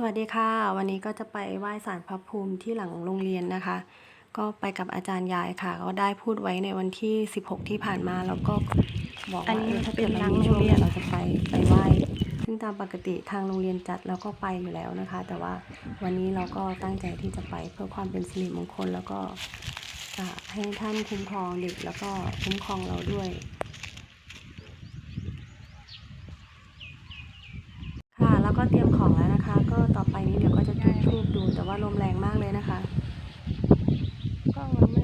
สวัสดีค่ะ วันนี้ก็จะไปไหว้ศาลพระภูมิที่หลังโรงเรียนนะคะ ก็ไปกับอาจารย์ยายค่ะ ก็ได้พูดไว้ในวันที่ 16 ที่ผ่านมาแล้วก็บอกอันว่านี้เออถ้าเกิดเป็นหลัเรางมีช่วงโรงเรีเนี้ยนเราจะไปไปไหว้ซึ่งตามปกติทางโรงเรียนจัดแล้วก็ไปอยู่แล้วนะคะ แต่ว่าวันนี้เราก็ตั้งใจที่จะไปเพื่อความเป็นสิริมงคล แล้วก็อ่าให้ท่านคุ้มครองเด็กแล้วก็คุ้มครองเราด้วย ค่ะ แล้ว ก็เตรียมของแล้วนะคะ ก็ต่อไปนี้เดี๋ยวก็จะจุดธูปดู แต่ว่าลมแรงมากเลยนะคะกล้องมันม่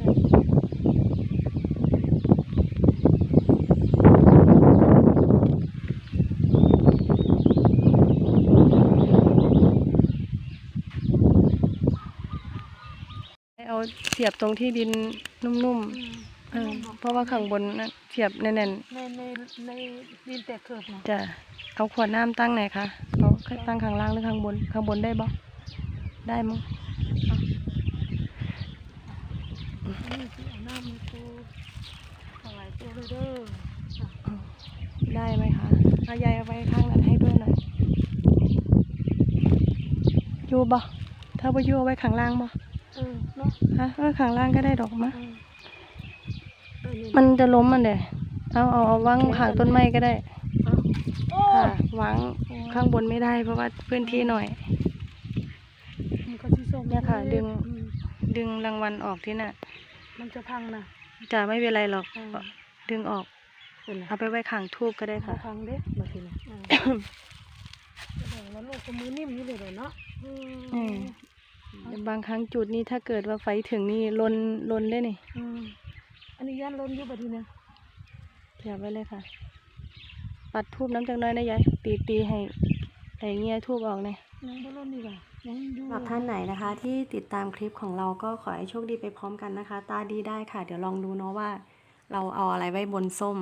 ได้เอาเสียบตรงที่ดินนุ่มๆ เออเพราะว่าข้างบนน่ะเสียบแน่นในในในดินแตกเกิดนะๆจะเอาขวดน้ำตั้งไหนคะเอาตั้งข้างล่างหรือข้างบน ข้างบนได้บ่ได้มั้งนี่คือเอาหน้ามันกูถวายตัวเลยเด้อได้ไหมคะเอายายเอาไว้ข้างนั้นให้ด้วยหน่อยอยู่บ่ถ้าบ่อยู่เอาไว้ข้างล่างบ่เออเนาะฮะเออข้างล่างก็ได้ดอกมะ เออเออนี่ มันจะล้มมันเด้เอาเอาเอาวางข้างต้นไม้ก็ได้โอ้ค่ะวางข้างบนไม่ได้ เพราะว่าพื้นที่หน่อยมันก็ที่ส้มเนี่ยค่ะ ดึงอืมดึงรางวัลออกที่น่ะ มันจะพังนะจะไม่เป็นไรหรอกอืมดึงออกเป็นไรเอาไปไว้ข้างทูบก็ได้ค่ะค่ะพังเด้มาทีนะแล้วลูกก็มือนิ่มอยู่เลยเนาะอือืมบางครั้งจุดนี้ถ้าเกิดว่าไฟถึงนี่ลนลนเลยนี่ อืมอันนี้ย่านล้นอยู่บัดทีนะเสียบไว้เลยค่ะ ปัดทูบน้ำจังน้อยนะยายตีตีให้ให้เงี้ยทูบออกเนี่ยยังบ่ล้นดีกว่ายังอยู่สำหรับท่านไหนนะคะ ที่ติดตามคลิปของเราก็ขอให้โชคดีไปพร้อมกันนะคะ ตาดีได้ค่ะ เดี๋ยวลองดูเนาะว่า เราเอาอะไรไว้บนส้ม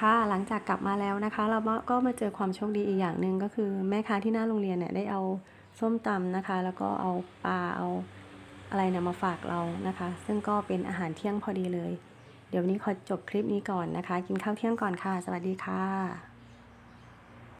ค่ะหลังจากกลับมาแล้วนะคะ เราก็มาเจอความโชคดีอีกอย่างหนึ่งก็คือ แม่ค้าที่หน้าโรงเรียนเนี่ยได้เอาส้มตำนะคะ แล้วก็เอาปลาเอา อะไรนะมาฝากเรานะคะ ซึ่งก็เป็นอาหารเที่ยงพอดีเลย เดี๋ยววันนี้ขอจบคลิปนี้ก่อนนะคะ กินข้าวเที่ยงก่อนค่ะ สวัสดีค่ะ